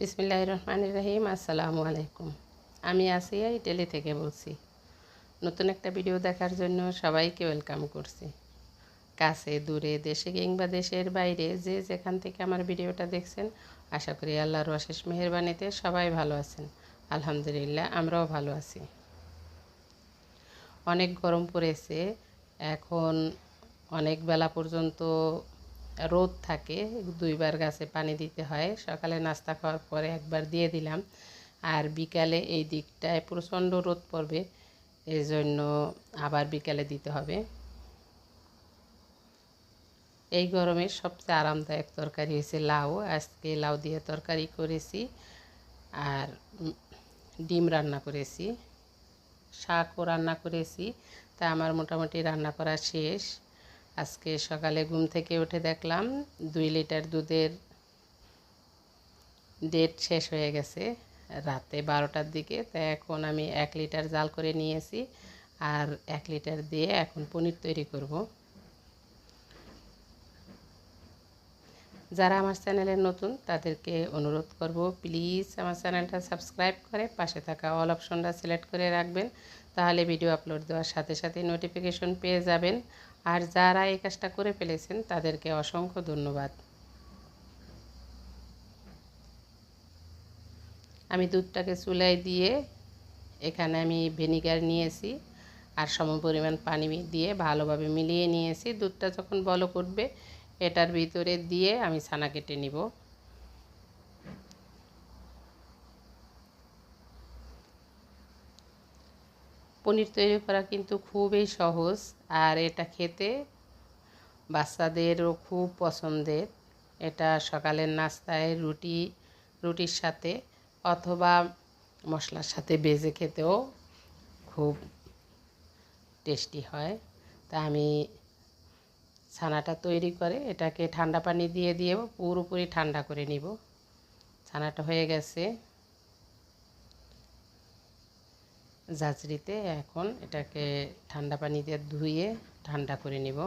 বিসমিল্লাহ রহমান রহিম আসসালামু আলাইকুম আমি আসিয়া ইটালি থেকে বলছি, নতুন একটা ভিডিও দেখার জন্য সবাইকে ওয়েলকাম করছি। কাছে, দূরে, দেশে কিংবা দেশের বাইরে যে যেখান থেকে আমার ভিডিওটা দেখছেন, আশা করি আল্লাহর অশেষ মেহরবানিতে সবাই ভালো আছেন। আলহামদুলিল্লাহ, আমরাও ভালো আছি। অনেক গরম পড়েছে, এখন অনেক বেলা পর্যন্ত রোদ থাকে, দুইবার গাছে পানি দিতে হয়। সকালে নাস্তা খাওয়ার পরে একবার দিয়ে দিলাম। আর বিকালে এই দিকটায় প্রচণ্ড রোদ পড়বে এই জন্য আবার বিকালে দিতে হবে। এই গরমে সবচেয়ে আরামদায়ক তরকারি হয়েছে লাউ। আজকে লাউ দিয়ে তরকারি করেছি আর ডিম রান্না করেছি, শাকও রান্না করেছি। তা আমার মোটামুটি রান্না করা শেষ। আজকে সকালে ঘুম থেকে উঠে দেখলাম দুই লিটার দুধের ডেট শেষ হয়ে গেছে, রাতে বারোটার দিকে। তাই এখন আমি এক লিটার জাল করে নিয়েছি আর এক লিটার দিয়ে এখন পনির তৈরি করব। যারা আমার চ্যানেলে নতুন, তাদেরকে অনুরোধ করব, প্লিজ আমার চ্যানেলটা সাবস্ক্রাইব করে পাশে থাকা অল অপশনটা সিলেক্ট করে রাখবেন, তাহলে ভিডিও আপলোড দেওয়ার সাথে সাথে নোটিফিকেশন পেয়ে যাবেন। আর যারা এই কাজটা করে ফেলেছেন, তাদেরকে অসংখ্য ধন্যবাদ। আমি দুধটাকে চুলাই দিয়ে এখানে আমি ভিনিগার নিয়েছি আর সম পরিমাণ পানি দিয়ে ভালোভাবে মিলিয়ে নিয়েছি। দুধটা যখন বলক উঠবে, এটার ভিতরে দিয়ে আমি ছানা কেটে নিব। পনির তৈরি করা কিন্তু খুবই সহজ আর এটা খেতে বাচ্চাদেরও খুব পছন্দের। এটা সকালের নাস্তায় রুটি, রুটির সাথে অথবা মশলার সাথে বেজে খেতেও খুব টেস্টি হয়। তা আমি ছানাটা তৈরি করে এটাকে ঠান্ডা পানি দিয়ে দিয়ে পুরোপুরি ঠান্ডা করে নিব। ছানাটা হয়ে গেছে। ঝাঁচড়িতে এখন এটাকে ঠান্ডা পানি দিয়ে ধুয়ে ঠান্ডা করে নিব।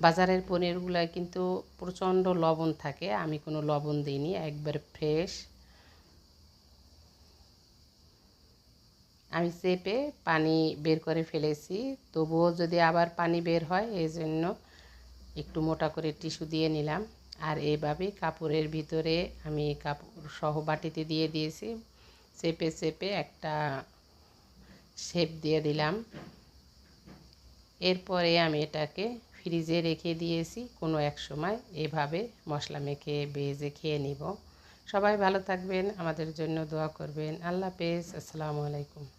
বাজারের পনিরগুলোয় কিন্তু প্রচণ্ড লবণ থাকে, আমি কোনো লবণ দিইনি, একবার ফ্রেশ। আমি চেপে পানি বের করে ফেলেছি, তবুও যদি আবার পানি বের হয়, এই জন্য একটু মোটা করে টিস্যু দিয়ে নিলাম। আর এইভাবে কাপড়ের ভিতরে আমি কাপড় সহ বাটিতে দিয়ে দিয়েছি। চেপে চেপে একটা শেপ দিয়ে দিলাম। এরপরে আমি এটাকে ফ্রিজে রেখে দিয়েছি কোনো এক সময়। এভাবে মশলা মেখে বেজে খেয়ে নিব। সবাই ভালো থাকবেন, আমাদের জন্য দোয়া করবেন। আল্লাহ হাফেজ। আসসালামু আলাইকুম।